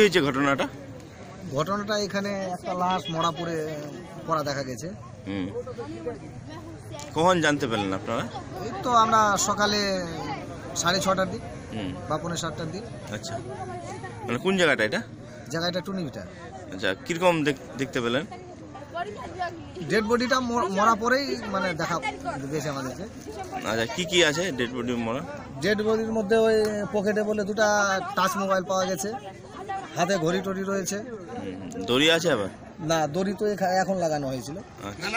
হয়েছে ঘটনাটা? ঘটনাটা এখানে একটা লাশ মরা পড়ে পড়া দেখা গেছে। হুম। কখন জানতে পারলেন আপনারা? এই তো আমরা সকালে সাড়ে ছটার দিক হুম। বা পৌনে সাতটার দিক। আচ্ছা। মানে কোন জায়গাটা এটা? জায়গাটা টুনিভিটা আচ্ছা কীরকম দেখ- দেখতে পেলেন? ডেড বডিটা মরা পরেই মানে দেখা গেছে আমাদেরকে। আচ্ছা কি কি আছে ডেড বডি মরা? ডেড বডির মধ্যে ওই পকেটে বলে দুটা টাচ মোবাইল পাওয়া গেছে। হাতে ঘড়ি টড়ি রয়েছে। দড়ি আছে আবার? না দড়ি তো এখা- এখন লাগানো হয়েছিল। আচ্ছা।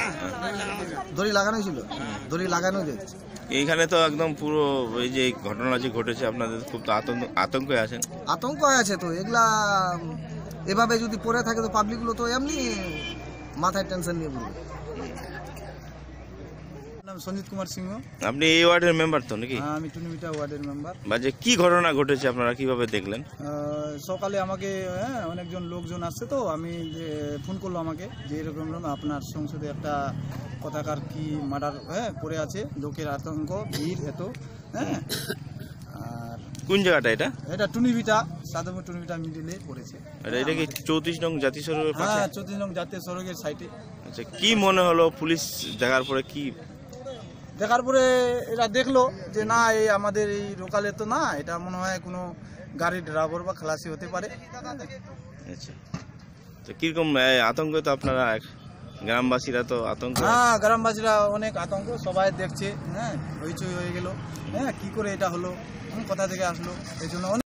দড়ি লাগানো ছিল? দড়ি লাগানো রয়েছে এইখানে তো একদম পুরো ওই যে ঘটনা যে ঘটেছে আপনাদের খুব তো আতঙ্ক আতঙ্কে আছেন। আতঙ্ক আছে তো এগুলা এভাবে যদি পড়ে থাকে তো পাবলিকগুলো তো এমনি মাথায় টেনশন নিয়ে পড়বে। নাম সঞ্জিত কুমার সিংহ। আপনি এই ওয়ার্ডের মেম্বার তো নাকি? হ্যাঁ, আমি টুনিমিটা ওয়ার্ডের মেম্বার বা যে কি ঘটনা ঘটেছে আপনারা কীভাবে দেখলেন? সকালে আমাকে হ্যাঁ অনেকজন লোকজন আসছে তো আমি যে ফোন করল আমাকে যে এরকম এরকম আপনার সংসদে একটা কথাকার কি মার্ডার হ্যাঁ পড়ে আছে লোকের আতঙ্ক ভিড় এত হ্যাঁ। আর কোন জায়গাটা এটা? এটা টুনিভিটা সাধারণ টুনিভিটা মিডিলে পড়েছে। এটা এটা কি চৌত্রিশ নং জাতীয় সড়কের পাশে? হ্যাঁ চৌত্রিশ নং জাতীয় সড়কের সাইটে আচ্ছা কি মনে হলো পুলিশ দেখার পরে কি দেখার পরে এরা দেখল যে না এই আমাদের এই লোকালে তো না এটা মনে হয় কোনো গাড়ির ড্রাইভার বা খালাসি হতে পারে। আচ্ছা। তো কীরকম আতঙ্ক তো আপনারা গ্রামবাসীরা তো আতঙ্ক। হ্যাঁ গ্রামবাসীরা অনেক আতঙ্ক সবাই দেখছে হ্যাঁ হইচই হয়ে গেল হ্যাঁ কি করে এটা হলো কোথা থেকে আসলো এই জন্য অনেক